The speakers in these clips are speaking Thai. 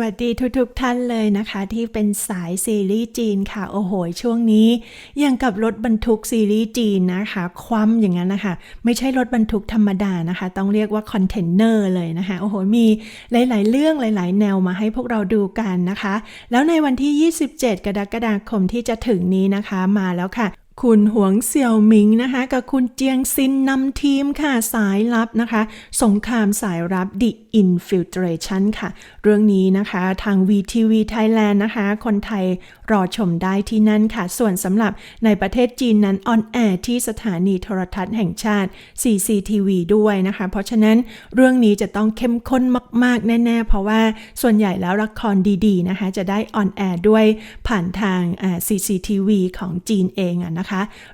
วัสดีทุกๆทท่านเลยนะคะ ที่เป็นสายซีรีส์จีนค่ะ โอ้โห ช่วงนี้ยังกับรถบรรทุกซีรีส์จีนนะคะ คว่ำอย่างนั้นนะคะ ไม่ใช่รถบรรทุกธรรมดานะคะ ต้องเรียกว่าคอนเทนเนอร์เลยนะคะ โอ้โห มีหลาย ๆ เรื่องหลาย ๆ แนวมาให้พวกเราดูกันนะคะ แล้วในวันที่ 27 กรกฎาคมที่จะถึงนี้นะคะมาแล้วค่ะ คุณหวงเสี่ยวหมิงนะคะ กับคุณเจียงซินนำทีมค่ะสายลับนะคะ สงครามสายลับ The Infiltration ค่ะ เรื่องนี้นะคะทาง VTV Thailand นะคะ คนไทยรอชมได้ที่นั่นค่ะ ส่วนสำหรับในประเทศจีนนั้นออนแอร์ที่สถานีโทรทัศน์แห่งชาติ CCTV ด้วยนะคะ เพราะฉะนั้นเรื่องนี้จะต้องเข้มข้นมาก ๆ แน่ ๆ เพราะว่าส่วนใหญ่แล้วละครดี ๆ นะคะ จะได้ออนแอร์ด้วยผ่านทาง CCTV ของจีนเองอะนะคะ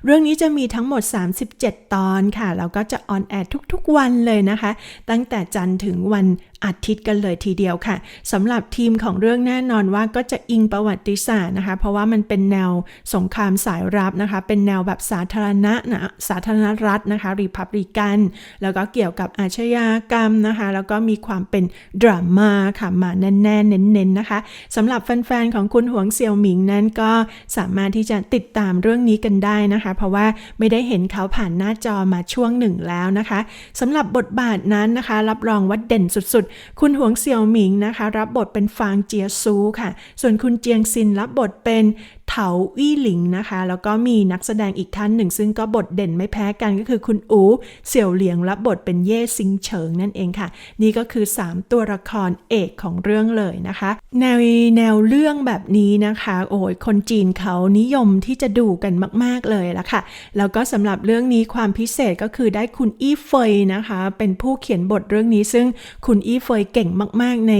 เรื่องนี้จะมีทั้งหมด 37 ตอนค่ะ แล้วก็จะออนแอร์ทุกๆวันเลยนะคะ ตั้งแต่จันทร์ถึงวัน อาทิตย์กันเลยทีเดียวค่ะสำหรับทีมของเรื่องแน่นอนว่าก็จะอิงประวัติศาสตร์นะคะ เพราะว่ามันเป็นแนวสงครามสายรับนะคะ เป็นแนวแบบสาธารณะนะสาธารณรัฐนะคะรีพับลิกัน แล้วก็เกี่ยวกับอาชญากรรมนะคะ แล้วก็มีความเป็นดราม่าค่ะมาแน่นๆเน้นๆนะคะสำหรับแฟนๆของคุณหวงเซียวหมิงนั้นก็สามารถที่จะติดตามเรื่องนี้กันได้นะคะ เพราะว่าไม่ได้เห็นเขาผ่านหน้าจอมาช่วงหนึ่งแล้วนะคะสำหรับบทบาทนั้นนะคะ รับรองว่าเด่นสุดคุณหวงเสี่ยวหมิงนะคะ รับบทเป็นฟางเจียซูค่ะ ส่วนคุณเจียงซินรับบทเป็น เถาอี้หลิงนะคะ แล้วก็มีนักแสดงอีกท่านหนึ่ง ซึ่งก็บทเด่นไม่แพ้กันก็คือคุณอูเสี่ยวเหลียงรับบทเป็นเย่ซิงเฉิงนั่นเองค่ะ นี่ก็คือ 3 ตัวละครเอกของเรื่องเลยนะคะ แนวแนวเรื่องแบบนี้นะคะ โอ้ยคนจีนเขานิยมที่จะดูกันมาก ๆเลยละค่ะ แล้วก็สำหรับเรื่องนี้ความพิเศษก็คือได้คุณอี้เฟยนะคะ เป็นผู้เขียนบทเรื่องนี้ ซึ่งคุณอี้เฟยเก่งมาก ๆ ใน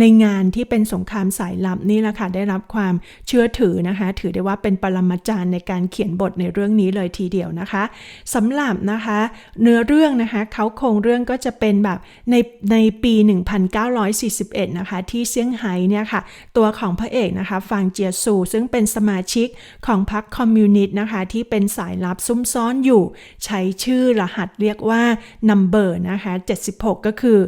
ในงานที่เป็นสงครามสายลับนี่แหละค่ะได้รับความเชื่อถือนะคะถือได้ว่าเป็นปรมาจารย์ในการเขียนบทในเรื่องนี้เลยทีเดียวนะคะสำหรับนะคะเนื้อเรื่องนะคะเขาโครงเรื่องก็จะเป็นแบบในในปี 1941 นะคะที่เซี่ยงไฮ้เนี่ยค่ะตัวของพระเอกนะคะฟางเจียซูซึ่งเป็นสมาชิกของพรรคคอมมิวนิสต์นะคะที่เป็นสายลับซุ่มซ่อนอยู่ ใช้ชื่อรหัสเรียกว่า number นะคะ76 ก็คือ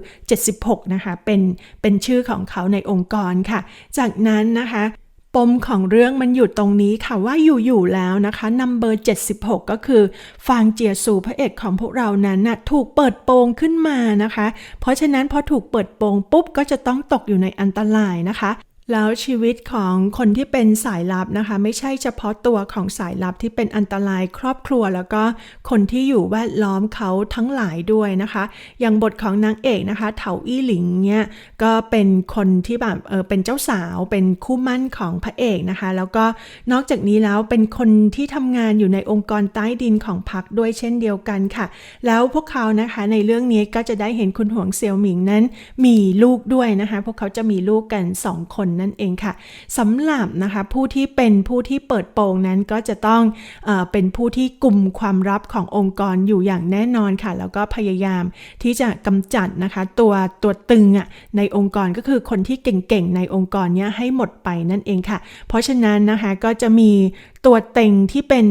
76 นะคะเป็นเป็นชื่อของเขาในองค์กรค่ะ จากนั้นนะคะ ปมของเรื่องมันอยู่ตรงนี้ค่ะว่าอยู่ๆแล้วนะคะนัมเบอร์76 ก็คือ ฟางเจียซูพระเอกของพวกเรานั้นน่ะถูกเปิดโปงขึ้นมานะคะ เพราะฉะนั้นพอถูกเปิดโปงปุ๊บก็จะต้องตกอยู่ในอันตรายนะคะ แล้วชีวิตของคนที่เป็นสายลับนะคะ ไม่ใช่เฉพาะตัวของสายลับที่เป็นอันตรายครอบครัว แล้วก็คนที่อยู่แวดล้อมเขาทั้งหลายด้วยนะคะ อย่างบทของนางเอกนะคะ เถาอี้หลิงเนี่ยก็เป็นคนที่แบบเออเป็นเจ้าสาวเป็นคู่มั่นของพระเอกนะคะ แล้วก็นอกจากนี้แล้วเป็นคนที่ทำงานอยู่ในองค์กรใต้ดินของพรรคด้วยเช่นเดียวกันค่ะ แล้วพวกเขานะคะในเรื่องนี้ก็จะได้เห็นคุณหวงเซียวหมิงนั้น มีลูกด้วยนะคะ พวกเขาจะมีลูกกัน 2 คนนั่นเองค่ะสำหรับนะคะผู้ที่เป็นผู้ที่เปิดโปงนั้นก็จะต้องเอเป็นผู้ที่กลุ่มความลับขององค์กรอยู่อย่างแน่นอนค่ะ แล้วก็พยายามที่จะกำจัดนะคะตัวตัวตึงอะในองค์กรก็คือคนที่เก่งๆในองค์กรเนี้ยให้หมดไปนั่นเองค่ะ เพราะฉะนั้นนะคะก็จะมีตัวเต็งที่เป็น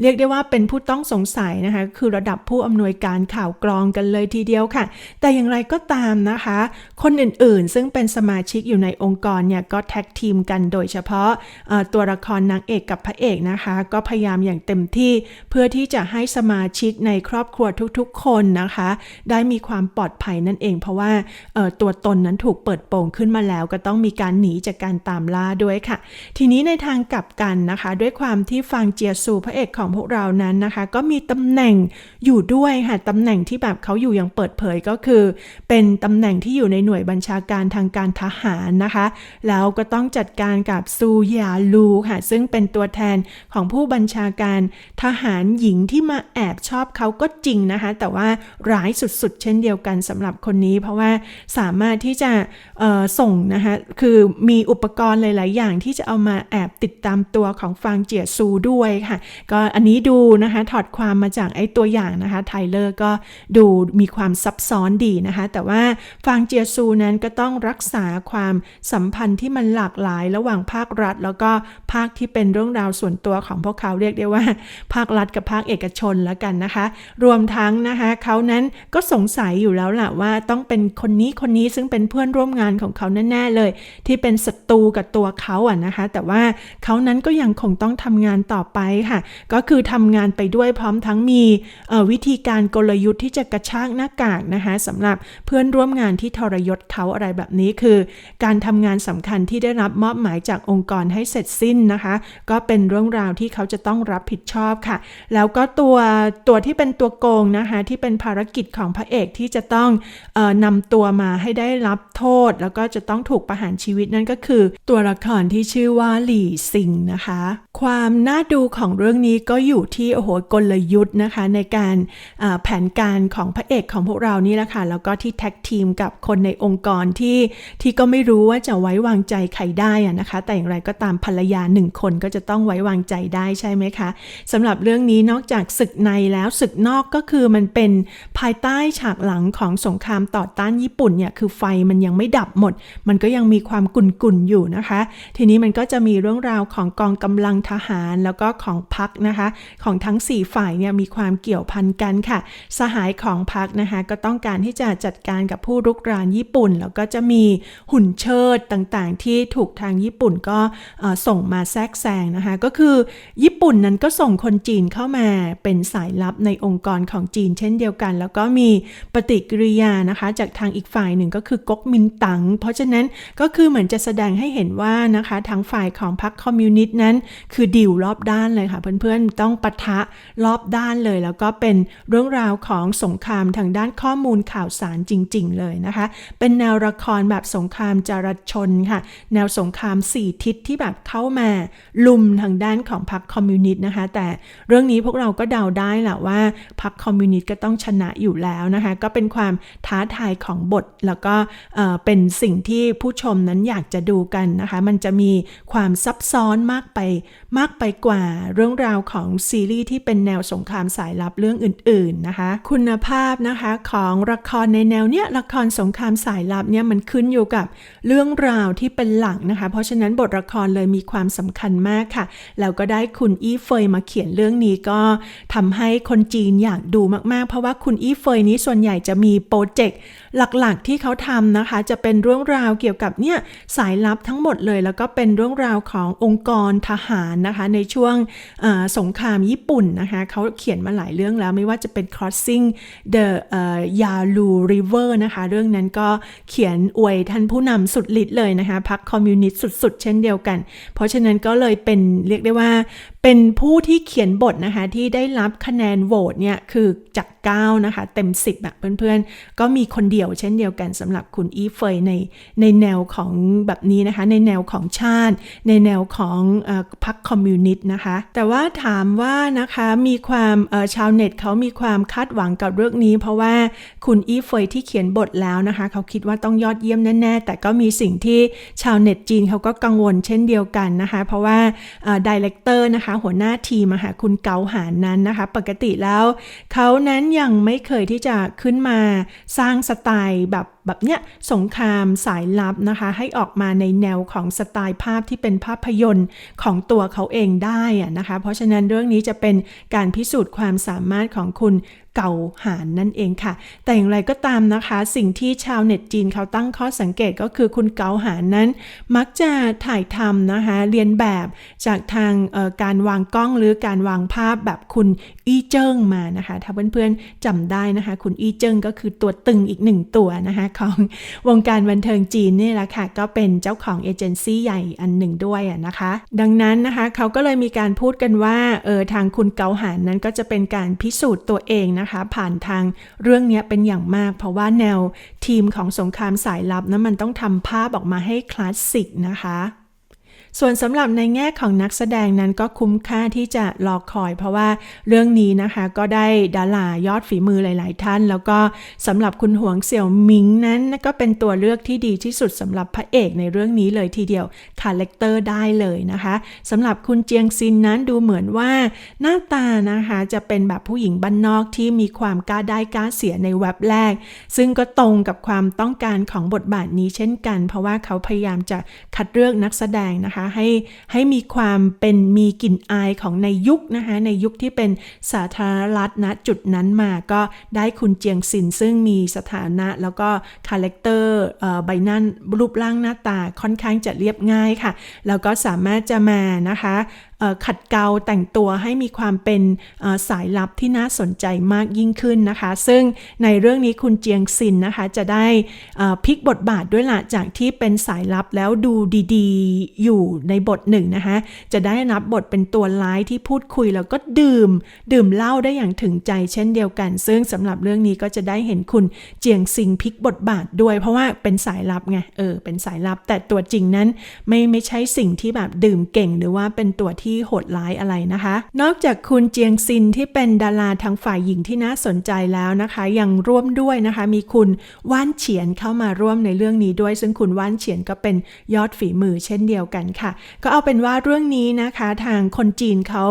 เรียกได้ว่าเป็นผู้ต้องสงสัยนะคะคือระดับผู้อำนวยการข่าวกรองกันเลยทีเดียวค่ะ แต่อย่างไรก็ตามนะคะ คนอื่นๆ ซึ่งเป็นสมาชิกอยู่ในองค์กรเนี่ยก็แท็กทีมกันโดยเฉพาะตัวละครนางเอกกับพระเอกนะคะ ก็พยายามอย่างเต็มที่เพื่อที่จะให้สมาชิกในครอบครัวทุกๆ คนนะคะ ได้มีความปลอดภัยนั่นเอง เพราะว่าตัวตนนั้นถูกเปิดโปงขึ้นมาแล้ว ก็ต้องมีการหนีจากการตามล่าด้วยค่ะ ทีนี้ในทางกลับกันนะคะ ด้วยความที่ฟางเจียซูพระเอกของพวกเรานั้นนะคะ ก็มีตำแหน่งอยู่ด้วยค่ะตำแหน่งที่แบบเขาอยู่อย่างเปิดเผยก็คือ เป็นตำแหน่งที่อยู่ในหน่วยบัญชาการทางการทหารนะคะแล้วก็ต้องจัดการกับซูยาลูค่ะซึ่งเป็นตัวแทนของผู้บัญชาการทหารหญิงที่มาแอบชอบเขาก็จริงนะคะ แต่ว่าร้ายสุดๆ เช่นเดียวกันสำหรับคนนี้ เพราะว่าสามารถที่จะส่งนะคะคือมีอุปกรณ์หลาย ๆ อย่างที่จะเอามาแอบติดตามตัวของฟางเจียซูด้วยค่ะ ก็อันนี้ดูนะคะถอดความมาจากไอ้ตัวอย่างนะคะไทเลอร์ก็ดูมีความซับซ้อนดีนะคะ แต่ว่าฟางเจียซูนั้นก็ต้องรักษาความสัมพันธ์ที่ที่มันหลากหลายระหว่างภาครัฐ แล้วก็ภาคที่เป็นเรื่องราวส่วนตัวของพวกเขาเรียกได้ว่า ภาครัฐกับภาคเอกชนแล้วกันนะคะ รวมทั้งนะคะเขานั้นก็สงสัยอยู่แล้วล่ะว่าต้องเป็นคนนี้คนนี้ซึ่งเป็นเพื่อนร่วมงานของเขาแน่ๆเลย ที่เป็นศัตรูกับตัวเขาอะนะคะ แต่ว่าเขานั้นก็ยังคงต้องทำงานต่อไปค่ะ ก็คือทำงานไปด้วยพร้อมทั้งมีวิธีการกลยุทธ์ที่จะกระชากหน้ากากนะคะสำหรับเพื่อนร่วมงานที่ทรยศเขาอะไรแบบนี้คือ การทำงานสำคัญที่ได้รับมอบหมายจากองค์กรให้เสร็จสิ้นนะคะ ก็เป็นเรื่องราวที่เขาจะต้องรับผิดชอบค่ะ แล้วก็ตัวตัวที่เป็นตัวโกงนะคะที่เป็นภารกิจของพระเอกที่จะต้องออนำตัวมาให้ได้รับโทษ แล้วก็จะต้องถูกประหารชีวิตนั่นก็คือ ตัวละครที่ชื่อว่าหลี่ซิงนะคะ ความน่าดูของเรื่องนี้ก็อยู่ที่โอ้โหกลยุทธ์นะคะในการแผนการของพระเอกของพวกเรานี่แหละค่ะแล้วก็ที่แท็กทีมกับคนในองค์กรที่ที่ก็ไม่รู้ว่าจะไว้วางใจใครได้อะนะคะ แต่อย่างไรก็ตามภรรยาหนึ่งคนก็จะต้องไว้วางใจได้ใช่ไหมคะสำหรับเรื่องนี้นอกจากศึกในแล้วศึกนอกก็คือมันเป็นภายใต้ฉากหลังของสงครามต่อต้านญี่ปุ่นเนี่ยคือไฟมันยังไม่ดับหมด มันก็ยังมีความกุ่นๆอยู่นะคะ ทีนี้มันก็จะมีเรื่องราวของกองกำลังทหารแล้วก็ของพรรคนะคะ ของทั้ง 4 ฝ่ายเนี่ยมีความเกี่ยวพันกันค่ะ สหายของพรรคนะคะ ก็ต้องการที่จะจัดการกับผู้รุกรานญี่ปุ่น แล้วก็จะมีหุ่นเชิดต่างๆที่ถูกทางญี่ปุ่นก็ส่งมาแทรกแซงนะคะ ก็คือญี่ปุ่นนั้นก็ส่งคนจีนเข้ามาเป็นสายลับในองค์กรของจีนเช่นเดียวกัน แล้วก็มีปฏิกิริยานะคะ จากทางอีกฝ่ายหนึ่งก็คือก๊กมินตั๋งเพราะฉะนั้นก็คือเหมือนจะแสดงให้เห็นว่านะคะทางฝ่ายของพรรคคอมมิวนิสต์นั้น คือดิวรอบด้านเลยค่ะ เพื่อนๆต้องปะทะรอบด้านเลย แล้วก็เป็นเรื่องราวของสงครามทางด้านข้อมูลข่าวสารจริง ๆ เลยนะคะ เป็นแนวละครแบบสงครามจารชนค่ะแนวสงครามสี่ทิศที่แบบเข้ามาลุมทางด้านของพรรคคอมมิวนิสต์นะคะ แต่เรื่องนี้พวกเราก็เดาได้แหละว่าพรรคคอมมิวนิสต์ก็ต้องชนะอยู่แล้วนะคะ ก็เป็นความท้าทายของบทแล้วก็เเป็นสิ่งที่ผู้ชมนั้นอยากจะดูกันนะคะ มันจะมีความซับซ้อนมากไปมากไปกว่าเรื่องราวของซีรีส์ที่เป็นแนวสงครามสายลับเรื่องอื่น ๆนะคะ คุณภาพนะคะของละครในแนวเนี้ยละครสงครามสายลับเนี่ยมันขึ้นอยู่กับเรื่องราวที่เป็นหลักนะคะ เพราะฉะนั้นบทละครเลยมีความสำคัญมากค่ะ แล้วก็ได้คุณอี้เฟยมาเขียนเรื่องนี้ก็ทำให้คนจีนอยากดูมากๆ เพราะว่าคุณอี้เฟยนี้ส่วนใหญ่จะมีโปรเจกต์หลักๆที่เขาทำนะคะ จะเป็นเรื่องราวเกี่ยวกับเนี่ยสายลับทั้งหมดเลย แล้วก็เป็นเรื่องราวขององค์กรทหารนะคะ ในช่วงสงครามญี่ปุ่นนะคะเขาเขียนมาหลายเรื่องแล้วไม่ว่าจะเป็น crossing the Yalu River นะคะ เรื่องนั้นก็เขียนอวยท่านผู้นำสุดฤทธิ์เลยนะคะพรรคคอมมิวนิสต์สุด ๆ เช่นเดียวกัน เพราะฉะนั้นก็เลยเป็นเรียกได้ว่าเป็นผู้ที่เขียนบทนะคะ ที่ได้รับคะแนนโหวตเนี่ย คือจาก 9 นะคะ เต็ม 10แบบเพื่อนๆ ก็มีคนเดียวเช่นเดียวกันสำหรับคุณอีเฟยในในแนวของแบบนี้นะคะ ในแนวของชาติ ในแนวของอพรรคคอมมิวนิสต์นะคะ แต่ว่าถามว่านะคะมีความชาวเน็ตเขามีความคาดหวังกับเรื่องนี้ เพราะว่าคุณอีเฟยที่เขียนบทแล้วนะคะ เขาคิดว่าต้องยอดเยี่ยมแน่ๆ แต่ก็มีสิ่งที่ชาวเน็ตจีนเขาก็กังวลเช่นเดียวกันนะคะ เพราะว่าดีเลกเตอร์นะคะหัวหน้าทีมค่ะคุณเกาหานนั้นนะคะ ปกติแล้ว เขานั้นยังไม่เคยที่จะขึ้นมาสร้างสไตล์แบบ แบบเนี้ยสงครามสายลับนะคะ ให้ออกมาในแนวของสไตล์ภาพที่เป็นภาพยนตร์ของตัวเขาเองได้อะนะคะ เพราะฉะนั้นเรื่องนี้จะเป็นการพิสูจน์ความสามารถของคุณเก่าหารนั่นเองค่ะ แต่อย่างไรก็ตามนะคะ สิ่งที่ชาวเน็ตจีนเขาตั้งข้อสังเกตก็คือคุณเกาหารนั้น มักจะถ่ายทำนะคะเรียนแบบจากทางการวางกล้องหรือการวางภาพแบบคุณอี้เจิ้งมานะคะ ถ้าเพื่อนๆจำได้นะคะ คุณอี้เจิ้งก็คือตัวตึงอีกหนึ่งตัวนะคะของวงการบันเทิงจีนนี่แหละค่ะ ก็เป็นเจ้าของเอเจนซี่ใหญ่อันหนึ่งด้วยอะนะคะ ดังนั้นนะคะเขาก็เลยมีการพูดกันว่าเออทางคุณเกาหานนั้นก็จะเป็นการพิสูจน์ตัวเองนะคะ ผ่านทางเรื่องนี้เป็นอย่างมาก เพราะว่าแนวทีมของสงครามสายลับนั้นมันต้องทำภาพออกมาให้คลาสสิกนะคะ ส่วนสำหรับในแง่ของนักแสดงนั้นก็คุ้มค่าที่จะรอคอย เพราะว่าเรื่องนี้นะคะก็ได้ดารายอดฝีมือหลาย ๆ ท่าน แล้วก็สำหรับคุณหวงเสี่ยวมิงนั้นก็เป็นตัวเลือกที่ดีที่สุดสำหรับพระเอกในเรื่องนี้เลยทีเดียวคาแรคเตอร์ได้เลยนะคะสำหรับคุณเจียงซินนั้นดูเหมือนว่าหน้าตานะคะจะเป็นแบบผู้หญิงบ้านนอกที่มีความกล้าได้กล้าเสียในเว็บแรก ซึ่งก็ตรงกับความต้องการของบทบาทนี้เช่นกัน เพราะว่าเขาพยายามจะคัดเลือกนักแสดงนะคะให้ให้มีความเป็นมีกลิ่นอายของในยุคนะคะในยุคที่เป็นสาธารณรัฐณจุดนั้นมาก็ได้คุณเจียงซินซึ่งมีสถานะแล้วก็คาแรคเตอร์ใบหน้ารูปร่างหน้าตาค่อนข้างจะเรียบง่ายค่ะ แล้วก็สามารถจะมานะคะ ขัดเกลาแต่งตัวให้มีความเป็นสายลับที่น่าสนใจมากยิ่งขึ้นนะคะ ซึ่งในเรื่องนี้คุณเจียงซินนะคะจะได้พลิกบทบาทด้วยละจากที่เป็นสายลับแล้วดูดีๆ อยู่ในบทหนึ่งนะคะ จะได้รับบทเป็นตัวร้ายที่พูดคุยแล้วก็ดื่ม ดื่มเหล้าได้อย่างถึงใจเช่นเดียวกัน ซึ่งสำหรับเรื่องนี้ก็จะได้เห็นคุณเจียงซิงพลิกบทบาทด้วย เพราะว่าเป็นสายลับไงเออเป็นสายลับแต่ตัวจริงนั้นไม่ไม่ใช่สิ่งที่แบบดื่มเก่งหรือว่าเป็นตัวที่ที่โหดร้ายอะไรนะคะ นอกจากคุณเจียงซินที่เป็นดาราทางฝ่ายหญิงที่น่าสนใจแล้วนะคะ ยังร่วมด้วยนะคะ มีคุณว่านเฉียนเข้ามาร่วมในเรื่องนี้ด้วย ซึ่งคุณว่านเฉียนก็เป็นยอดฝีมือเช่นเดียวกันค่ะ ก็เอาเป็นว่าเรื่องนี้นะคะ ทางคนจีนเขา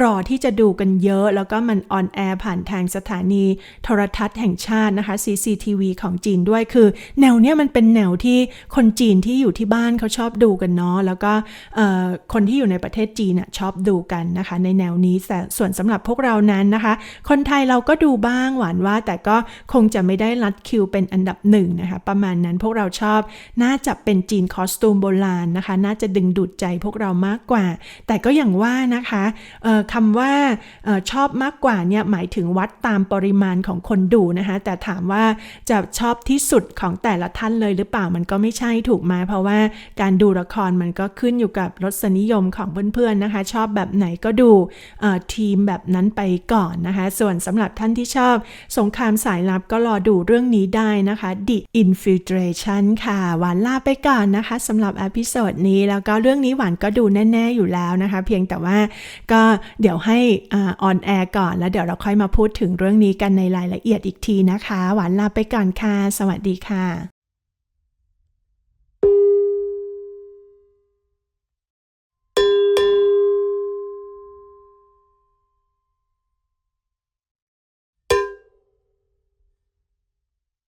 รอที่จะดูกันเยอะ แล้วก็มันออนแอร์ผ่านทางสถานีโทรทัศน์แห่งชาตินะคะ CCTV ของจีนด้วยคือ แนวเนี้ยมันเป็นแนวที่คนจีนที่อยู่ที่บ้านเขาชอบดูกันเนาะแล้วก็คนที่อยู่ในประเทศจีนชอบดูกันนะคะ ในแนวนี้แต่ส่วนสำหรับพวกเรานั้นนะคะ คนไทยเราก็ดูบ้างหวานว่า แต่ก็คงจะไม่ได้รัดคิวเป็นอันดับหนึ่งนะคะ ประมาณนั้นพวกเราชอบ น่าจะเป็นจีนคอสตูมโบราณนะคะ น่าจะดึงดูดใจพวกเรามากกว่า แต่ก็อย่างว่านะคะคำว่าออชอบมากกว่าเนี่ยหมายถึงวัดตามปริมาณของคนดูนะคะ แต่ถามว่าจะชอบที่สุดของแต่ละท่านเลยหรือเปล่ามันก็ไม่ใช่ถูกไหมเพราะว่าการดูละครมันก็ขึ้นอยู่กับรสนิยมของเพื่อนๆนะคะนะคะ ชอบแบบไหนก็ดูทีมแบบนั้นไปก่อนนะคะ ส่วนสำหรับท่านที่ชอบสงครามสายลับก็รอดูเรื่องนี้ได้นะคะ The Infiltration ค่ะ หวานลาไปก่อนนะคะสำหรับอพิโซดนี้แล้วก็เรื่องนี้หวานก็ดูแน่ ๆ อยู่แล้วนะคะ เพียงแต่ว่าก็เดี๋ยวให้ออนแอร์ก่อน แล้วเดี๋ยวเราค่อยมาพูดถึงเรื่องนี้กันในรายละเอียดอีกทีนะคะ หวานลาไปก่อนค่ะ สวัสดีค่ะ